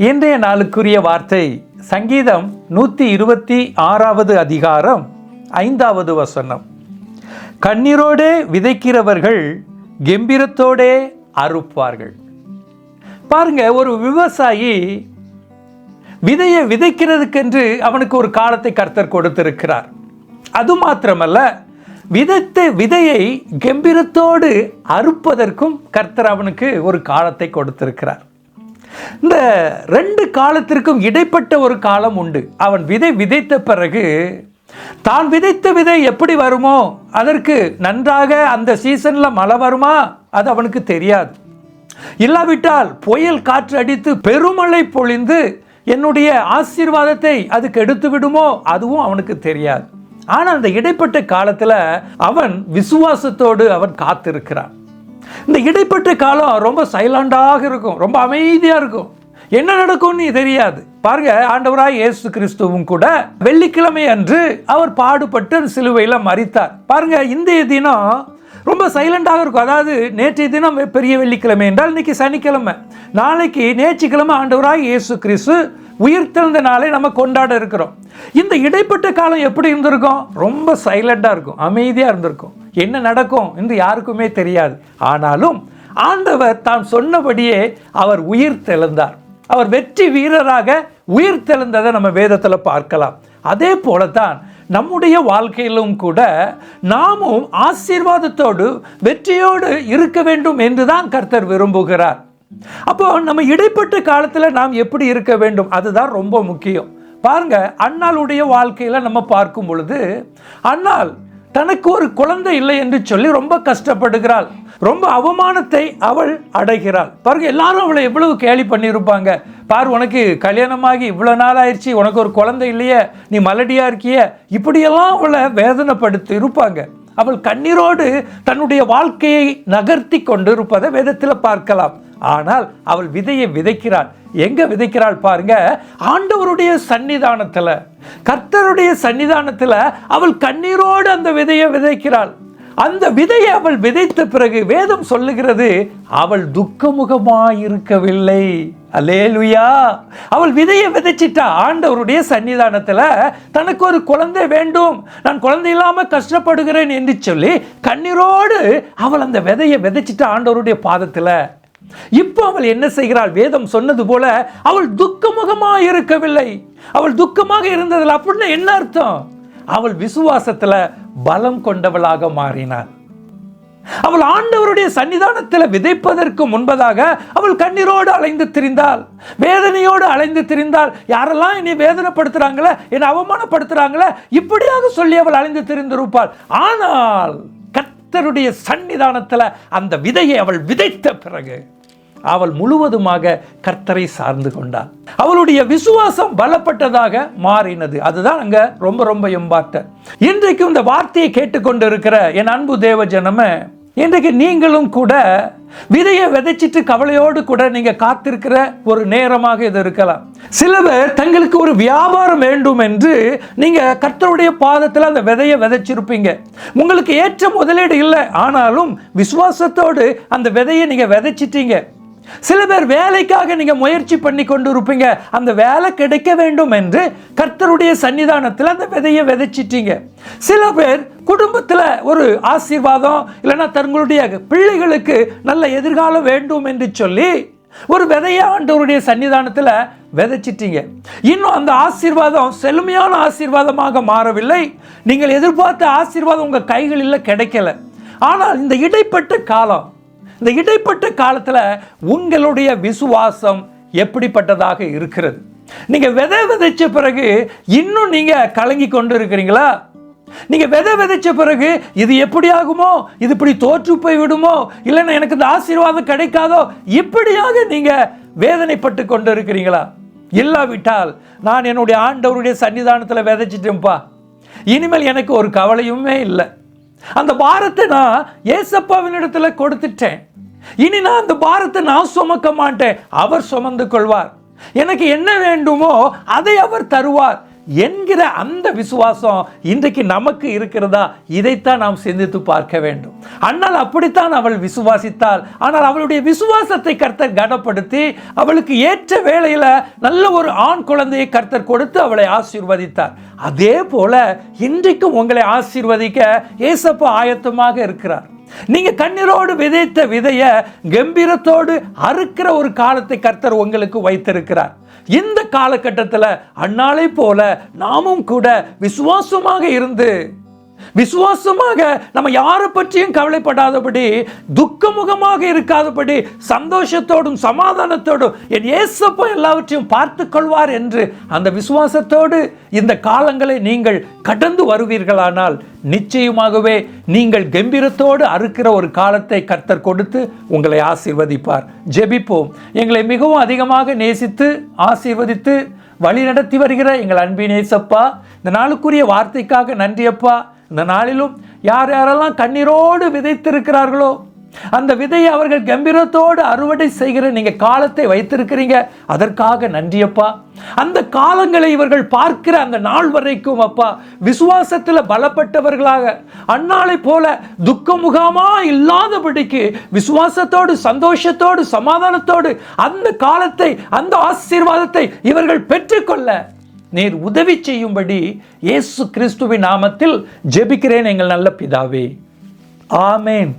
இன்றைய நாளுக்குரிய வார்த்தை சங்கீதம் நூற்றி இருபத்தி ஆறாவது அதிகாரம் ஐந்தாவது வசனம். கண்ணீரோடே விதைக்கிறவர்கள் கெம்பீரத்தோடே அறுப்பார்கள். பாருங்க ஒரு விவசாயி விதையை விதைக்கிறதுக்கென்று அவனுக்கு ஒரு காலத்தை கர்த்தர் கொடுத்திருக்கிறார். அது மாத்திரமல்ல விதைத்த விதையை கெம்பீரத்தோடு அறுப்பதற்கும் கர்த்தர் அவனுக்கு ஒரு காலத்தை கொடுத்திருக்கிறார். இந்த ரெண்டு காலத்திற்கும் இடைப்பட்ட ஒரு காலம் உண்டு. அவன் விதை விதைத்த பிறகு தான் விதைத்த விதை எப்படி வருமோ அதற்கு நன்றாக அந்த சீசனில் மழை வருமா அது அவனுக்கு தெரியாது. இல்லாவிட்டால் புயல் காற்று அடித்து பெருமழை பொழிந்து என்னுடைய ஆசீர்வாதத்தை அது கெடுத்து விடுமோ அதுவும் அவனுக்கு தெரியாது. ஆனால் அந்த இடைப்பட்ட காலத்தில் அவன் விசுவாசத்தோடு அவன் காத்திருக்கிறான். இந்த இடைப்பட்ட காலம் ரொம்ப சைலண்டாக இருக்கும் ரொம்ப அமைதியாக இருக்கும். என்ன நடக்கும்னு தெரியாது. பாருங்க ஆண்டவராய் இயேசு கிறிஸ்துவும் கூட வெள்ளிக்கிழமை அன்று அவர் பாடுபட்டு சிலுவையில் மறித்தார் பாருங்க இன்றைய தினம் ரொம்ப சைலண்டாக இருக்கும். அதாவது நேற்றைய தினம் பெரிய வெள்ளிக்கிழமை என்றால் இன்னைக்கு சனிக்கிழமை. நாளைக்கு நேற்றுக்கிழமை ஆண்டவராய் இயேசு கிறிஸ்து உயிர்த்தெழுந்த நாளை நம்ம கொண்டாட இருக்கிறோம். இந்த இடைப்பட்ட காலம் எப்படி இருந்திருக்கும்? ரொம்ப சைலண்டாக இருக்கும். அமைதியாக இருந்திருக்கும். என்ன நடக்கும்? என்று யாருக்குமே தெரியாது. ஆனாலும் ஆண்டவர் தான் சொன்னபடியே அவர் உயிர் தெழுந்தார் அவர் வெற்றி வீரராக உயிர் தெழுந்ததை நம்ம வேதத்தில் பார்க்கலாம். அதே போல தான் நம்முடைய வாழ்க்கையிலும் கூட நாமும் ஆசீர்வாதத்தோடு வெற்றியோடு இருக்க வேண்டும் என்றுதான் கர்த்தர் விரும்புகிறார். அப்போ நம்ம இடைப்பட்ட காலத்தில் நாம் எப்படி இருக்க வேண்டும்? அதுதான் ரொம்ப முக்கியம். பாருங்க அண்ணாளுடைய வாழ்க்கையில நம்ம பார்க்கும் பொழுது அண்ணாள் தனக்கு ஒரு குழந்தை இல்லை என்று சொல்லி ரொம்ப கஷ்டப்படுகிறாள். ரொம்ப அவமானத்தை அவள் அடைகிறாள். பாருங்க எல்லாரும் அவளை எவ்வளவு கேலி பண்ணியிருப்பாங்க. பாரு உனக்கு கல்யாணமாகி இவ்வளோ நாள் ஆயிடுச்சு உனக்கு ஒரு குழந்தை இல்லையே நீ மலடியா இருக்கிய இப்படியெல்லாம் அவளை வேதனைப்படுத்தி இருப்பாங்க அவள் கண்ணீரோடு தன்னுடைய வாழ்க்கையை நகர்த்தி கொண்டிருப்பதை வேதத்தில் பார்க்கலாம். ஆனால் அவள் விதையை விதைக்கிறாள். எங்க விதைக்கிறாள் பாருங்க ஆண்டவருடைய சன்னிதானத்தில் கர்த்தருடைய சன்னிதானத்தில் அவள் கண்ணீரோடு அந்த விதையை விதைக்கிறாள். அந்த விதையை அவள் விதைத்த பிறகு வேதம் சொல்லுகிறது அவள் துக்கமுகமாயிருக்கவில்லை. அலேலுயா அவள் விதையை விதைச்சிட்டா. ஆண்டவருடைய சன்னிதானத்தில் தனக்கு ஒரு குழந்தை வேண்டும். நான் குழந்தை இல்லாமல் கஷ்டப்படுகிறேன் என்று சொல்லி கண்ணீரோடு அவள் அந்த விதையை விதைச்சிட்டா ஆண்டவருடைய பாதத்துல. இப்போ அவள் என்ன செய்கிறாள்? வேதம் சொன்னது போல அவள் துக்கமுகமாக இருக்கவில்லை. அவள் துக்கமாக இருந்ததில் அப்படின்னு என்ன அர்த்தம்? அவள் விசுவாசத்துல பலம் கொண்டவளாக மாறினாள். அவள் ஆண்டவருடைய சன்னிதானத்தில் விதைப்பதற்கு முன்பதாக அவள் கண்ணீரோடு அலைந்து திரிந்தாள். வேதனையோடு அலைந்து திரிந்தாள். யாரெல்லாம் என்னை வேதனைப்படுத்துறாங்களே என்னை அவமானப்படுத்துகிறாங்களே இப்படியாக சொல்லி அவள் அலைந்து திரிந்திருப்பாள். ஆனால் கர்த்தருடைய சன்னிதானத்தில் அந்த விதையை அவள் விதைத்த பிறகு அவள் முழுவதுமாக கர்த்தரை சார்ந்து கொண்டாள். அவளுடைய விசுவாசம் பலப்பட்டதாக மாறினது. அதுதான் அங்க ரொம்ப ரொம்ப இம்பார்ட்டன் இன்றைக்கு இந்த வார்த்தையை கேட்டுக்கொண்டு இருக்கிற என் அன்பு தேவ ஜனமே இன்றைக்கு நீங்களும் கூட விதையை விதைச்சிட்டு கவலையோடு கூட நீங்க காத்திருக்கிற ஒரு நேரமாக இது இருக்கலாம். சில பேர் தங்களுக்கு ஒரு வியாபாரம் வேண்டும் என்று நீங்க கர்த்தருடைய பாதத்தில் அந்த விதையை விதைச்சிருப்பீங்க. உங்களுக்கு ஏற்ற முதலீடு இல்லை ஆனாலும் விசுவாசத்தோடு அந்த விதையை நீங்க விதைச்சிட்டீங்க. சில பேர் வேலைக்காக நீங்க முயற்சி பண்ணி கொண்டு இருப்பீங்க அந்த வேலை கிடைக்க வேண்டும் என்று கர்த்தருடைய சன்னிதானத்தில் அந்த விதையை விதைச்சிட்டீங்க. சில பேர் குடும்பத்தில் ஒரு ஆசீர்வாதம் இல்லைன்னா தங்களுடைய பிள்ளைகளுக்கு நல்ல எதிர்காலம் வேண்டும் என்று சொல்லி ஒரு விதையை ஆண்டவருடைய சன்னிதானத்தில் விதைச்சிட்டீங்க. இன்னும் அந்த ஆசீர்வாதம் செழுமையான ஆசீர்வாதமாக மாறவில்லை. நீங்கள் எதிர்பார்த்த ஆசீர்வாதம் உங்கள் கைகளில் கிடைக்கல. ஆனால் இந்த இடைப்பட்ட காலம் இந்த இடைப்பட்ட காலத்தில் உங்களுடைய விசுவாசம் எப்படிப்பட்டதாக இருக்கிறது? நீங்கள் விதை விதைச்ச பிறகு இன்னும் நீங்கள் கலங்கி கொண்டு இருக்கிறீங்களா? நீங்கள் விதை விதைச்ச பிறகு இது எப்படி ஆகுமோ? இது இப்படி தோற்று போய் விடுமோ? இல்லைன்னா எனக்கு இந்த ஆசீர்வாதம் கிடைக்காதோ? இப்படியாக நீங்கள் வேதனைப்பட்டு கொண்டு இருக்கிறீங்களா? இல்லாவிட்டால் நான் என்னுடைய ஆண்டவருடைய சன்னிதானத்தில் விதைச்சிட்டேன்ப்பா. இனிமேல் எனக்கு ஒரு கவலையுமே இல்லை. அந்த பாரத்தை நான் ஏசப்பாவின் இடத்துல கொடுத்துட்டேன். இனி நான் அந்த பாரத்தை நான் சுமக்க மாட்டேன். அவர் சுமந்து கொள்வார். எனக்கு என்ன வேண்டுமோ அதை அவர் தருவார். என்கிற அந்த விசுவாசம் இன்றைக்கு நமக்கு இருக்கிறதா? இதைத்தான் நாம் சிந்தித்து பார்க்க வேண்டும். ஆனால் அப்படித்தான் அவள் விசுவாசித்தாள். ஆனால் அவளுடைய விசுவாசத்தை கர்த்தர் கனப்படுத்தி அவளுக்கு ஏற்ற வேளையில் நல்ல ஒரு ஆண் குழந்தையை கர்த்தர் கொடுத்து அவளை ஆசீர்வதித்தார். அதே போல இன்றைக்கும் உங்களை ஆசீர்வதிக்க ஏசப்பா ஆயத்தமாக இருக்கிறார். நீங்க கண்ணீரோடு விதைத்த விதைய கம்பீரத்தோடு அறுக்கிற ஒரு காலத்தை கர்த்தர் உங்களுக்கு வைத்திருக்கிறார். இந்த காலகட்டத்தில் அன்னாலே போல நாமும் கூட விசுவாசமாக இருந்து விசுவாசமாக நம்ம யாரை பற்றியும் கவலைப்படாதபடி துக்கமுகமாக இருக்காதபடி சந்தோஷத்தோடும் சமாதானத்தோடும் என் ஏசப்போ எல்லாவற்றையும் பார்த்து கொள்வார் என்று அந்த விசுவாசத்தோடு இந்த காலங்களை நீங்கள் கடந்து வருவீர்களானால் நிச்சயமாகவே நீங்கள் கம்பீரத்தோடு அறுக்கிற ஒரு காலத்தை கர்த்தர் கொடுத்து உங்களை ஆசீர்வதிப்பார். ஜெபிப்போம். எங்களை மிகவும் அதிகமாக நேசித்து ஆசீர்வதித்து வழி நடத்தி வருகிற எங்கள் அன்பின் ஏசப்பா இந்த நாளுக்குரிய வார்த்தைக்காக நன்றியப்பா. இந்த நாளிலும் யார் யாரெல்லாம் கண்ணீரோடு விதைத்திருக்கிறார்களோ அந்த விதையை அவர்கள் கம்பீரத்தோடு அறுவடை செய்கிற நீங்க காலத்தை வைத்திருக்கிறீங்க. அதற்காக நன்றியப்பா அந்த காலங்களை இவர்கள் பார்க்கிற அந்த நாள் வரைக்கும் அப்பா விசுவாசத்தில் பலப்பட்டவர்களாக அன்னாலை போல துக்க முகாமா இல்லாதபடிக்கு விசுவாசத்தோடு சந்தோஷத்தோடு சமாதானத்தோடு அந்த காலத்தை அந்த ஆசீர்வாதத்தை இவர்கள் பெற்றுக்கொள்ள நீர் உதவி செய்யும்படி இயேசு கிறிஸ்துவின் நாமத்தில் ஜெபிக்கிறேன் எங்கள் நல்ல பிதாவே. ஆமேன்.